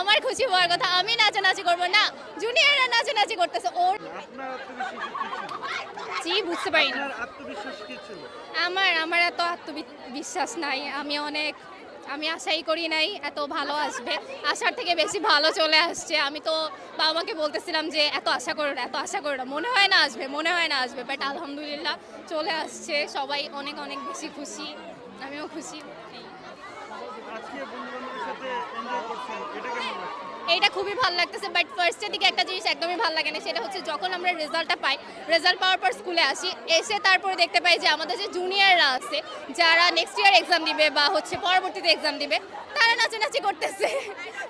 আমার খুশি হওয়ার কথা আমি নাচানাচি করব। না জুনিয়ররা নাচানাচি করতেছে। ওর জি বুঝতে পারি। আমার আমার এত আত্মবিশ্বাস নাই। আমি অনেক আমি আশাই করি নাই এত ভালো আসবে। আশার থেকে বেশি ভালো চলে আসছে। আমি তো বাবা মাকে বলতেছিলাম যে এত আশা করো না এত আশা করো না। মনে হয় না আসবে মনে হয় না আসবে বাট আলহামদুলিল্লাহ চলে আসছে। সবাই অনেক অনেক বেশি খুশি। আমিও খুশি। আজকে বন্ধু বান্ধবের সাথে এনজয় করছেন এটা কেমন লাগছে? এইটা খুবই ভালো লাগতেছে বাট ফার্স্টের দিকে একটা জিনিস একদমই ভালো লাগে না সেটা হচ্ছে যখন আমরা রেজাল্টটা পাই রেজাল্ট পাওয়ার পর স্কুলে আসি এসে তারপরে দেখতে পাই যে আমাদের যে জুনিয়ররা আছে যারা নেক্সট ইয়ার এক্সাম দিবে বা হচ্ছে পরবর্তীতে এক্সাম দিবে তারা নাচানাচি করতেছে।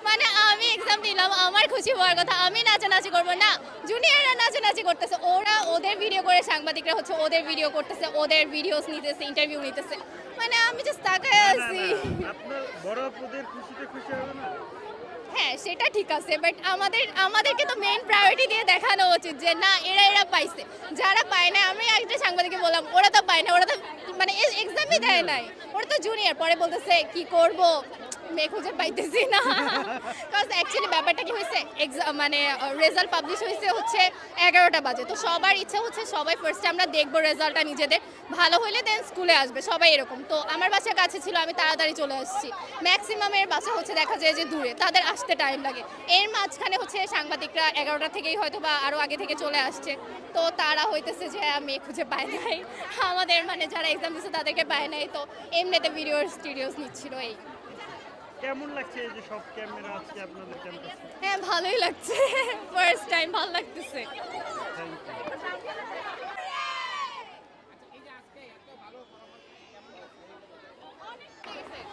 মানে আমি এক্সাম দিলাম আমার খুশি হওয়ার কথা আমি নাচানাচি করব না জুনিয়ররা নাচানাচি করতেছে ওরা ওদের ভিডিও করে সাংবাদিকরা হচ্ছে ওদের ভিডিও করতেছে ওদের ভিডিওস নিতেছে ইন্টারভিউ নিতেছে। মানে আমি জাস্ট তাকায় আছি। আপনার বড় আপুদের খুশিতে খুশি হবে না? হ্যাঁ সেটা ঠিক আছে বাট আমাদের, আমাদেরকে তো মেইন প্রায়োরিটি দিয়ে দেখানো উচিত যে না, এরা এরা পাইছে। যারা পায় না আমি একটা সাংবাদিককে বললাম, ওরা তো পায় না ওরা তো মানে এক্সামই দেয় নাই। ওরা তো জুনিয়র পরে বলতেছে, কি করব? মেয়ে খুঁজে পাইতেছি না। বিকজ অ্যাকচুয়ালি ব্যাপারটা কি হয়েছে মানে রেজাল্ট পাবলিশ হয়েছে হচ্ছে এগারোটা বাজে। তো সবার ইচ্ছা হচ্ছে সবাই ফার্স্টে আমরা দেখব রেজাল্টটা নিজেদের। ভালো হলে দেন স্কুলে আসবে, সবাই এরকম। তো আমার বাসা কাছে ছিল, আমি তাড়াতাড়ি চলে আসছি। ম্যাক্সিমামের বাসা হচ্ছে দেখা যায় যে দূরে, তাদের আসতে টাইম লাগে। এর মাঝখানে হচ্ছে সাংবাদিকরা এগারোটা থেকেই হয়তো বা আরও আগে থেকে চলে আসছে। তো তারা হইতেছে যে মেয়ে খুঁজে পায় নাই। আমাদের মানে যারা এক্সাম দিচ্ছে তাদেরকে পায় নাই। তো এমনিতে ভিডিও স্টুডিওস নিচ্ছিল এই। কেমন লাগছে এই যে সব ক্যামেরা আজকে আপনাদের ক্যাম্পাসে? হ্যাঁ ভালোই লাগছে। ফার্স্ট টাইম ভালো লাগতেছে।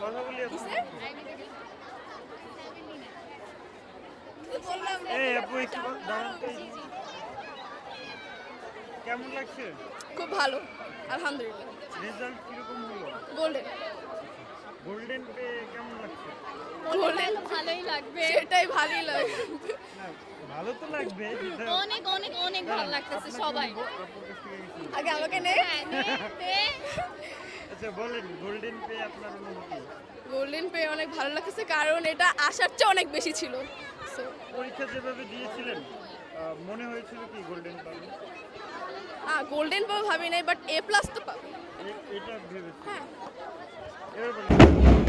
কথা বলি এই আপু একটু দাঁড়ান। কেমন লাগছে? খুব ভালো আলহামদুলিল্লাহ। রেজাল্ট কীরকম হলো? গোল্ডেন গোল্ডেন পে কেমন লাগছে? গোল্ডেন ভালোই লাগবে। সেটাই ভালোই লাগে ভালো তো লাগবে অনেক অনেক অনেক ভালো লাগতেছে সবাই। আগে আমাকে নে। হ্যাঁ। আচ্ছা বলেন গোল্ডেন পে আপনার অনুভূতি? গোল্ডেন পে অনেক ভালো লাগতেছে কারণ এটা আসার চেয়ে অনেক বেশি ছিল। পরীক্ষা যেভাবে দিয়েছিলেন মনে হয়েছিল কি গোল্ডেন পাবেন হ্যাঁ গোল্ডেন পাবো ভাবি নাই বাট এ প্লাস তো পাবো। এটা ভেবেছি হ্যাঁ এবার বলেন